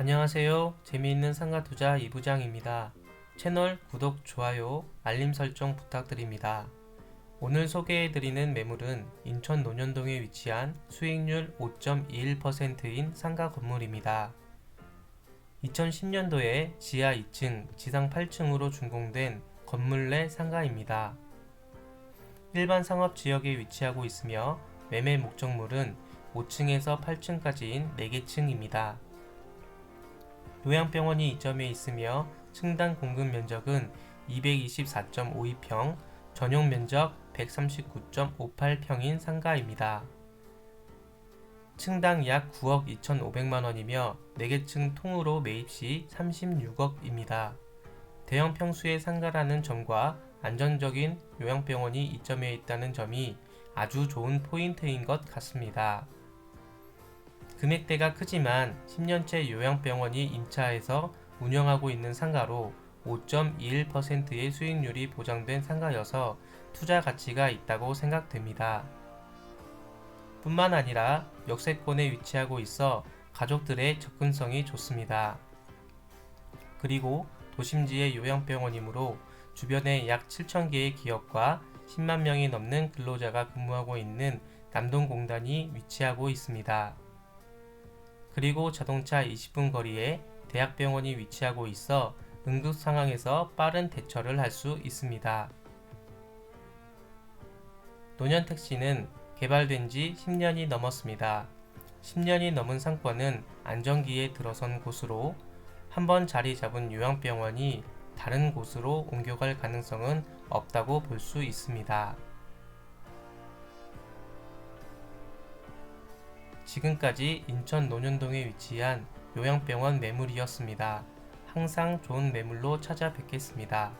안녕하세요. 재미있는 상가 투자 이부장입니다. 채널 구독, 좋아요, 알림 설정 부탁드립니다. 오늘 소개해드리는 매물은 인천 논현동에 위치한 수익률 5.21%인 상가 건물입니다. 2010년도에 지하 2층, 지상 8층으로 준공된 건물 내 상가입니다. 일반 상업 지역에 위치하고 있으며 매매 목적물은 5층에서 8층까지인 4개 층입니다. 요양병원이 이 점에 있으며 층당 공급 면적은 224.52평, 전용 면적 139.58평인 상가입니다. 층당 약 9억 2,500만 원이며 4개 층 통으로 매입 시 36억입니다. 대형 평수의 상가라는 점과 안정적인 요양병원이 이점에 있다는 점이 아주 좋은 포인트인 것 같습니다. 금액대가 크지만 10년째 요양병원이 임차해서 운영하고 있는 상가로 5.21%의 수익률이 보장된 상가여서 투자 가치가 있다고 생각됩니다. 뿐만 아니라 역세권에 위치하고 있어 가족들의 접근성이 좋습니다. 그리고 도심지의 요양병원이므로 주변에 약 7,000개의 기업과 10만 명이 넘는 근로자가 근무하고 있는 남동공단이 위치하고 있습니다. 그리고 자동차 20분 거리에 대학병원이 위치하고 있어 응급 상황에서 빠른 대처를 할 수 있습니다. 노년 택시는 개발된 지 10년이 넘었습니다. 10년이 넘은 상권은 안정기에 들어선 곳으로 한번 자리 잡은 요양병원이 다른 곳으로 옮겨갈 가능성은 없다고 볼 수 있습니다. 지금까지 인천 논현동에 위치한 요양병원 매물이었습니다. 항상 좋은 매물로 찾아뵙겠습니다.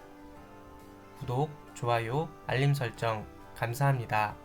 구독, 좋아요, 알림 설정 감사합니다.